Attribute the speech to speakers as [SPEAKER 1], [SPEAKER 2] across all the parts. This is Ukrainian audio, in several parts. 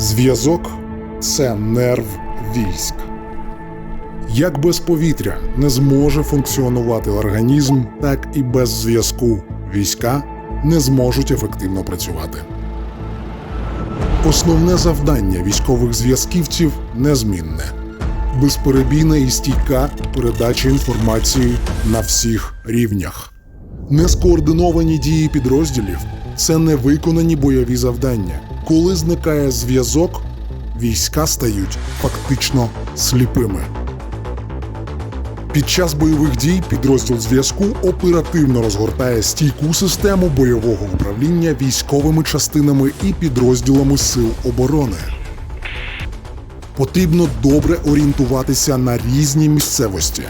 [SPEAKER 1] Зв'язок це нерв військ. Як без повітря не зможе функціонувати організм, так і без зв'язку війська не зможуть ефективно працювати. Основне завдання військових зв'язківців незмінне безперебійна і стійка передача інформації на всіх рівнях. Нескоординовані дії підрозділів це невиконані бойові завдання. Коли зникає зв'язок, війська стають фактично сліпими. Під час бойових дій підрозділ зв'язку оперативно розгортає стійку систему бойового управління військовими частинами і підрозділами сил оборони. Потрібно добре орієнтуватися на різні місцевості.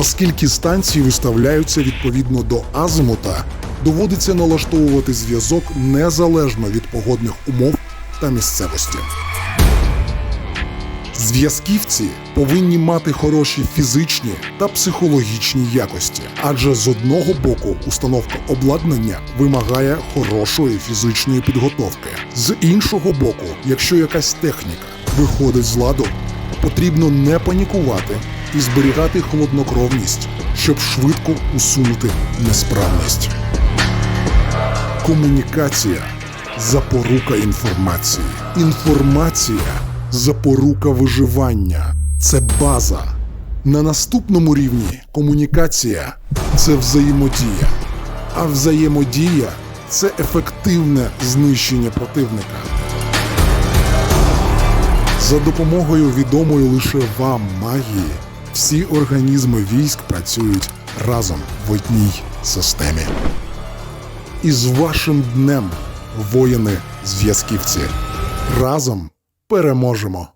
[SPEAKER 1] Оскільки станції виставляються відповідно до азимута, доводиться налаштовувати зв'язок незалежно від погодних умов та місцевості. Зв'язківці повинні мати хороші фізичні та психологічні якості, адже з одного боку установка обладнання вимагає хорошої фізичної підготовки. З іншого боку, якщо якась техніка виходить з ладу, потрібно не панікувати і зберігати холоднокровність, щоб швидко усунути несправність. Комунікація запорука інформації. Інформація запорука виживання. Це база. На наступному рівні комунікація це взаємодія. А взаємодія це ефективне знищення противника. За допомогою відомої лише вам магії всі організми військ працюють разом в одній системі. І з вашим днем, воїни зв'язківці, разом переможемо!